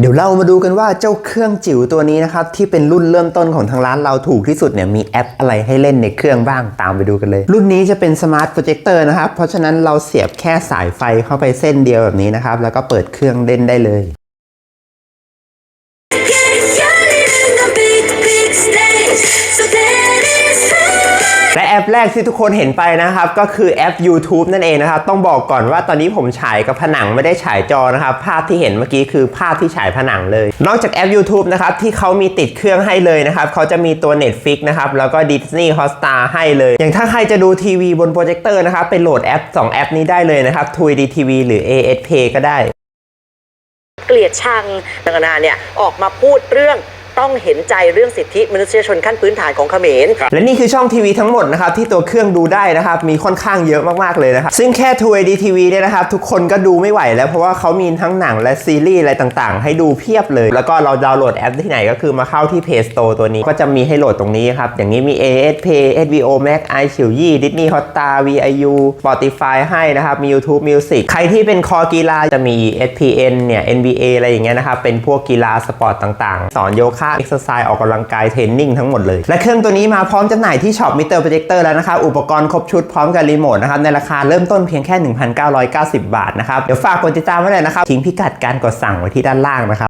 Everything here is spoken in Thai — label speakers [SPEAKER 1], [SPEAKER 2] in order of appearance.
[SPEAKER 1] เดี๋ยวเรามาดูกันว่าเจ้าเครื่องจิ๋วตัวนี้นะครับ ที่เป็นรุ่นเริ่มต้นของทางร้านเราถูกที่สุดเนี่ยมีแอปอะไรให้เล่นในเครื่องบ้างตามไปดูกันเลย รุ่นนี้จะเป็นสมาร์ทโปรเจคเตอร์นะครับ เพราะฉะนั้นเราเสียบแค่สายไฟเข้าไปเส้นเดียวแบบนี้นะครับ แล้วก็เปิดเครื่องเล่นได้เลย ปแรกที่ทุกคนเห็นไปนะครับ ก็คือแอป YouTube นั่นเองนะครับ ต้องบอกก่อนว่าตอนนี้ผมฉายกับผนังไม่ได้ฉายจอนะครับ ภาพที่เห็นเมื่อกี้คือภาพที่ฉายผนังเลย นอกจากแอป YouTube นะครับ ที่เขามีติดเครื่องให้เลยนะครับ เขาจะมีตัว Netflix นะครับ แล้วก็ Disney Hotstar ให้เลย อย่างถ้าใครจะดูทีวีบนโปรเจคเตอร์นะครับไปโหลดแอป 2 แอปนี้ได้เลยนะครับ TUI DTV หรือ AS Play ก็ได้
[SPEAKER 2] เกลียดชังดังนาเนี่ยออกมาพูดเรื่อง ต้องเห็นใจเรื่องสิทธิมนุษยชนขั้นพื้นฐานของเขมร
[SPEAKER 1] และนี่คือช่องทีวีทั้งหมดนะครับที่ตัวเครื่องดูได้นะครับมีค่อนข้างเยอะมากๆเลยนะครับซึ่งแค่ True ID TV เนี่ยนะครับทุกคนก็ดูไม่ไหวแล้วเพราะว่าเขามีทั้งหนังและซีรีส์อะไรต่างๆ ให้ดูเพียบเลย แล้วก็เราดาวน์โหลดแอปที่ไหนก็คือมาเข้าที่ Play Store ตัวนี้ก็จะมีให้โหลดตรงนี้ครับอย่างนี้มี AS Play HBO Max i ชิวยี่ Disney Hotstar VIU Spotify ให้นะครับมี YouTube Music ใครที่เป็นคอกีฬาจะมี ESPN เนี่ย NBA อะไรอย่างเงี้ยนะครับเป็นพวกกีฬาสปอร์ตต่างๆ สอนโยคะเอ็กซ์ไซส์ออกกำลังกายเทรนนิ่งทั้งหมดเลย และเครื่องตัวนี้มาพร้อมจำหน่ายที่ช็อปมิเตอร์โปรเจคเตอร์แล้วนะครับอุปกรณ์ครบชุดพร้อมกับรีโมทนะครับในราคาเริ่มต้นเพียงแค่ 1,990 บาทนะครับเดี๋ยวฝากกดติดตามไว้เลยนะครับทิ้งพิกัดการกดสั่งไว้ที่ด้านล่างนะครับ